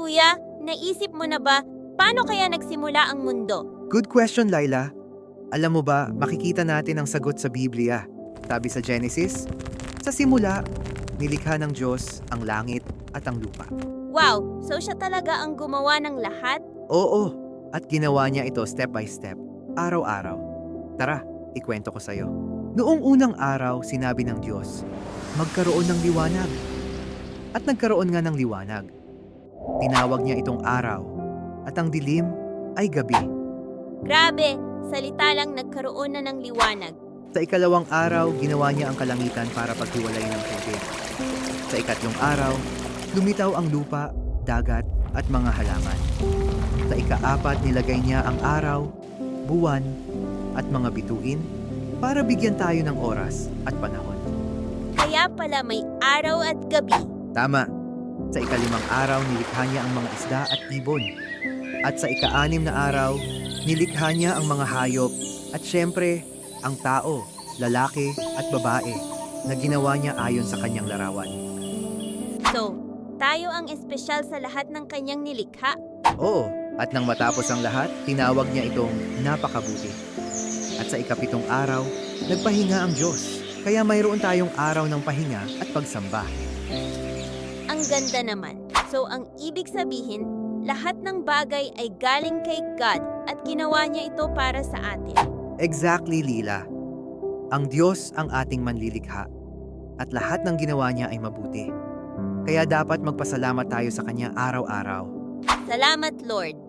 Kuya, naisip mo na ba paano kaya nagsimula ang mundo? Good question, Laila. Alam mo ba, makikita natin ang sagot sa Biblia. Sabi sa Genesis, sa simula, nilikha ng Diyos ang langit at ang lupa. Wow, so siya talaga ang gumawa ng lahat? Oo, at ginawa niya ito step by step, araw-araw. Tara, ikwento ko sa'yo. Noong unang araw, sinabi ng Diyos, magkaroon ng liwanag. At nagkaroon nga ng liwanag. Tinawag niya itong araw, at ang dilim ay gabi. Grabe, salita lang nagkaroon na ng liwanag. Sa ikalawang araw, ginawa niya ang kalangitan para paghiwalayin ng tubig. Sa ikatlong araw, lumitaw ang lupa, dagat, at mga halaman. Sa ikaapat, nilagay niya ang araw, buwan, at mga bituin para bigyan tayo ng oras at panahon. Kaya pala may araw at gabi. Tama. Sa ikalimang araw, nilikha niya ang mga isda at ibon. At sa ikaanim na araw, nilikha niya ang mga hayop at syempre, ang tao, lalaki at babae na ginawa niya ayon sa kanyang larawan. So, tayo ang espesyal sa lahat ng kanyang nilikha. Oo, at nang matapos ang lahat, tinawag niya itong napakabuti. At sa ikapitong araw, nagpahinga ang Diyos. Kaya mayroon tayong araw ng pahinga at pagsamba. Ang ganda naman. So, ang ibig sabihin, lahat ng bagay ay galing kay God at ginawa niya ito para sa atin. Exactly, Lila. Ang Diyos ang ating manlilikha at lahat ng ginawa niya ay mabuti. Kaya dapat magpasalamat tayo sa Kanya araw-araw. Salamat, Lord.